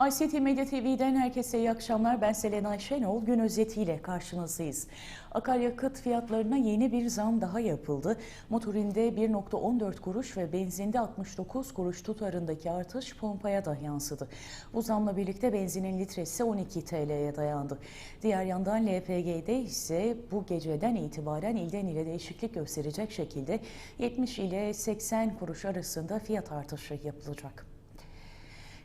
ICT Medya TV'den herkese iyi akşamlar. Ben Selena Şenol. Gün özetiyle karşınızdayız. Akaryakıt fiyatlarına yeni bir zam daha yapıldı. Motorinde 1.14 kuruş ve benzinde 69 kuruş tutarındaki artış pompaya da yansıdı. Bu zamla birlikte benzinin litresi 12 TL'ye dayandı. Diğer yandan LPG'de ise bu geceden itibaren ilden ile değişiklik gösterecek şekilde 70 ile 80 kuruş arasında fiyat artışı yapılacak.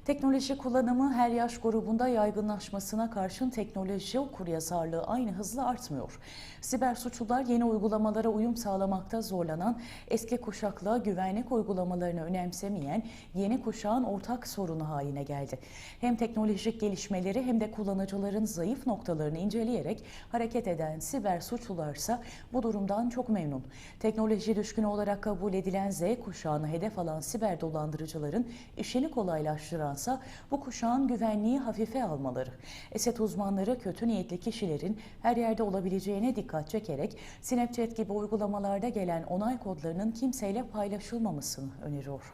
Teknoloji kullanımı her yaş grubunda yaygınlaşmasına karşın teknoloji okuryazarlığı aynı hızla artmıyor. Siber suçlular yeni uygulamalara uyum sağlamakta zorlanan, eski kuşakla güvenlik uygulamalarını önemsemeyen yeni kuşağın ortak sorunu haline geldi. Hem teknolojik gelişmeleri hem de kullanıcıların zayıf noktalarını inceleyerek hareket eden siber suçlularsa bu durumdan çok memnun. Teknoloji düşkünü olarak kabul edilen Z kuşağını hedef alan siber dolandırıcıların işini kolaylaştıran ise bu kuşağın güvenliği hafife almaları. Esed uzmanları kötü niyetli kişilerin her yerde olabileceğine dikkat çekerek Snapchat gibi uygulamalarda gelen onay kodlarının kimseyle paylaşılmamasını öneriyor.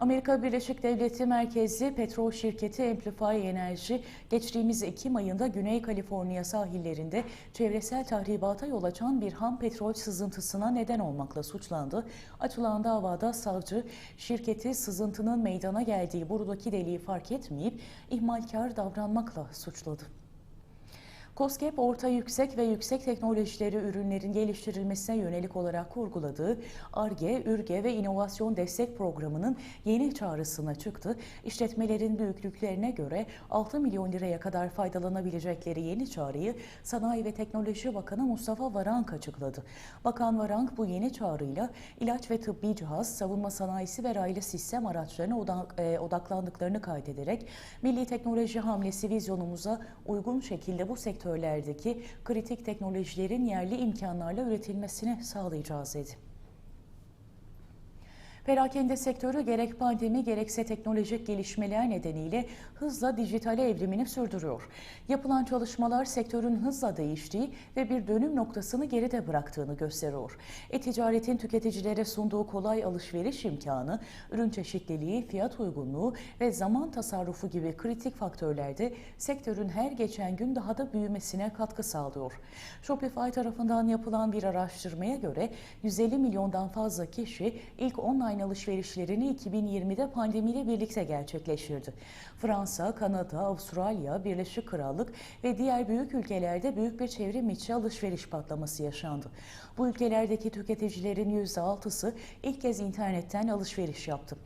Amerika Birleşik Devletleri merkezli petrol şirketi Amplify Enerji geçtiğimiz Ekim ayında Güney Kaliforniya sahillerinde çevresel tahribata yol açan bir ham petrol sızıntısına neden olmakla suçlandı. Açılan davada savcı şirketi sızıntının meydana geldiği burudaki deliği fark etmeyip ihmalkar davranmakla suçladı. COSGAP orta yüksek ve yüksek teknolojileri ürünlerin geliştirilmesine yönelik olarak kurguladığı ARGE, ÜRGE ve İnovasyon Destek Programı'nın yeni çağrısına çıktı. İşletmelerin büyüklüklerine göre 6 milyon liraya kadar faydalanabilecekleri yeni çağrıyı Sanayi ve Teknoloji Bakanı Mustafa Varank açıkladı. Bakan Varank bu yeni çağrıyla ilaç ve tıbbi cihaz, savunma sanayisi ve raylı sistem araçlarına e, odaklandıklarını kaydederek milli teknoloji hamlesi vizyonumuza uygun şekilde bu sektör sektörlerdeki kritik teknolojilerin yerli imkanlarla üretilmesini sağlayacağız dedi. Perakende sektörü gerek pandemi gerekse teknolojik gelişmeler nedeniyle hızla dijitale evrimini sürdürüyor. Yapılan çalışmalar sektörün hızla değiştiği ve bir dönüm noktasını geride bıraktığını gösteriyor. E-ticaretin tüketicilere sunduğu kolay alışveriş imkanı, ürün çeşitliliği, fiyat uygunluğu ve zaman tasarrufu gibi kritik faktörlerde sektörün her geçen gün daha da büyümesine katkı sağlıyor. Shopify tarafından yapılan bir araştırmaya göre 150 milyondan fazla kişi ilk online online alışverişlerini 2020'de pandemiyle birlikte gerçekleştirdi. Fransa, Kanada, Avustralya, Birleşik Krallık ve diğer büyük ülkelerde büyük bir çevrim içi alışveriş patlaması yaşandı. Bu ülkelerdeki tüketicilerin %6'sı ilk kez internetten alışveriş yaptı.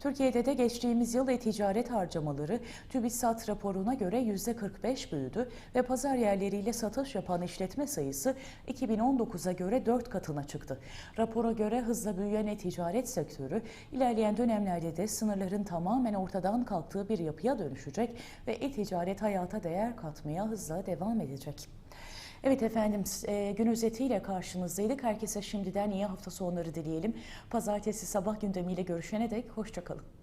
Türkiye'de de geçtiğimiz yıl e-ticaret harcamaları TÜBİSAT raporuna göre %45 büyüdü ve pazar yerleriyle satış yapan işletme sayısı 2019'a göre 4 katına çıktı. Rapora göre hızla büyüyen e-ticaret sektörü ilerleyen dönemlerde de sınırların tamamen ortadan kalktığı bir yapıya dönüşecek ve e-ticaret hayata değer katmaya hızla devam edecek. Evet efendim e, gün özetiyle karşınızdaydık. Herkese şimdiden iyi hafta sonları dileyelim. Pazartesi sabah gündemiyle görüşene dek hoşçakalın.